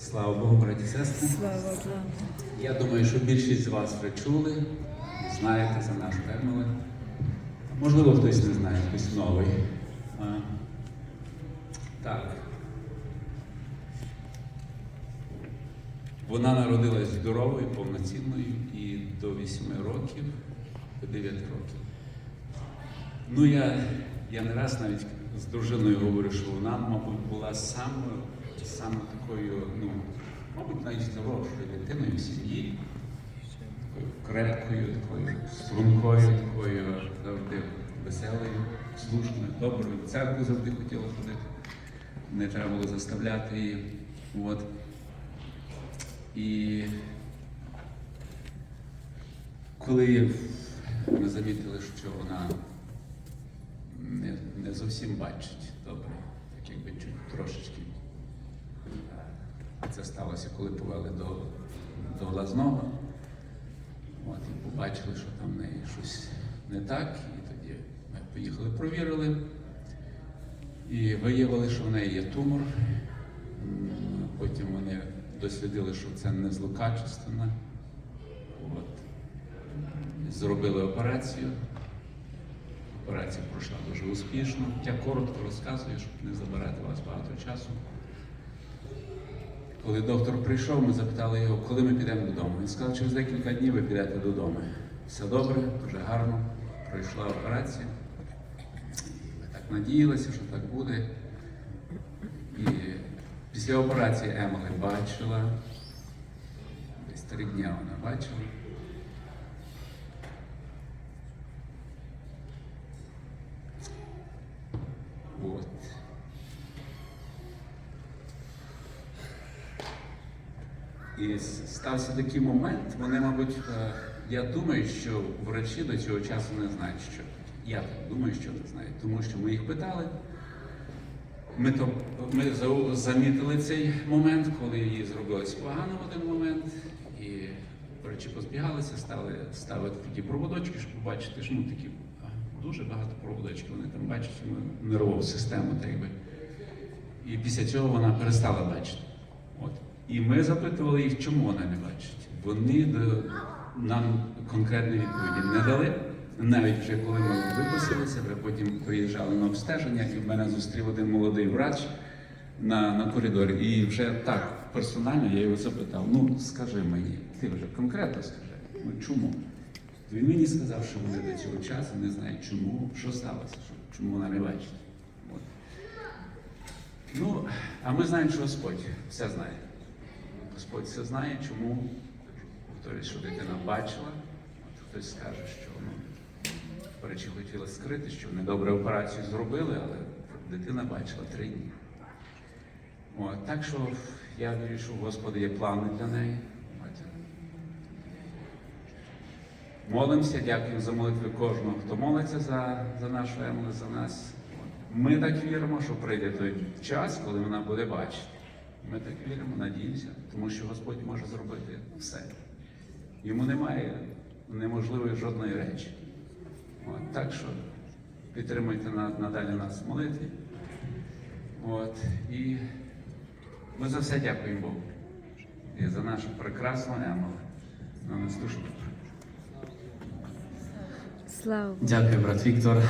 Слава Богу, браті сестри. Слава Богу. Я думаю, що більшість з вас вже чули, знаєте за нашу Емили. Можливо, хтось не знає, хтось новий. А, так. Вона народилась здоровою, повноцінною і до 8 років, до 9 років. Ну, я, я не раз навіть з дружиною говорю, що вона, мабуть, була самою, саме такою, ну, мабуть, найздоровшою дитиною в сім'ї, такою крепкою, такою стрункою, такою завжди веселою, слушною, доброю. В церкву завжди хотіла ходити. Не треба було заставляти її. От. І коли ми замітили, що вона не, не зовсім бачить добре, так якби чуть Це коли повели до, до глазного. От, і побачили, що там в неї щось не так. І тоді ми поїхали, провірили. І виявили, що в неї є тумор. Потім вони дослідили, що це не злокачественна. От. Зробили операцію. Операція пройшла дуже успішно. Я коротко розказую, щоб не забирати вас багато часу. Коли доктор прийшов, ми запитали його, коли ми підемо додому. Він сказав, через декілька днів ви підете додому. Все добре, дуже гарно. Пройшла операція. Ми так надіялися, що так буде. І після операції Емили бачила. Десь три дні вона бачила. От. І стався такий момент, вони, мабуть, е, я думаю, що врачі до цього часу не знають, що. Я так думаю, що не знають, тому що ми їх питали. Ми, то, ми замітили цей момент, коли їй зробилось погано в один момент, і врачі позбігалися, стали ставити такі проводочки, щоб побачити, що ну такі дуже багато проводочків. Вони там бачать нервову систему, так якби. І після цього вона перестала бачити. От. І ми запитували їх, чому вона не бачить. Вони нам конкретної відповіді не дали. Навіть вже коли ми виписалися, вже потім приїжджали на обстеження, і в мене зустрів один молодий врач на, на коридорі. І вже так персонально я його запитав: ну скажи мені, ти вже конкретно скажи, ну чому? Він мені сказав, що вони до цього часу не знають, чому, що сталося, що, чому вона не бачить. От. Ну, а ми знаємо, що Господь все знає. Господь все знає, чому повторюсь, що дитина бачила, от хтось скаже, що ну, речі хотіла скрити, що недобре операцію зробили, але дитина бачила три дні. От, так що я вірю, що у Господа є плани для неї. От. Молимося, дякую за молитви кожного, хто молиться за, за нашу Емилу, за нас. От. Ми так віримо, що прийде той час, коли вона буде бачити. Ми так віримо, надіємося, тому що Господь може зробити все. Йому немає неможливої жодної речі. От, так що підтримуйте на- надалі нас в молитві. От, і ми за все дякуємо Богу. І за нашу прекрасну Емилу. На наступну. Слава Дякую, брат Віктор.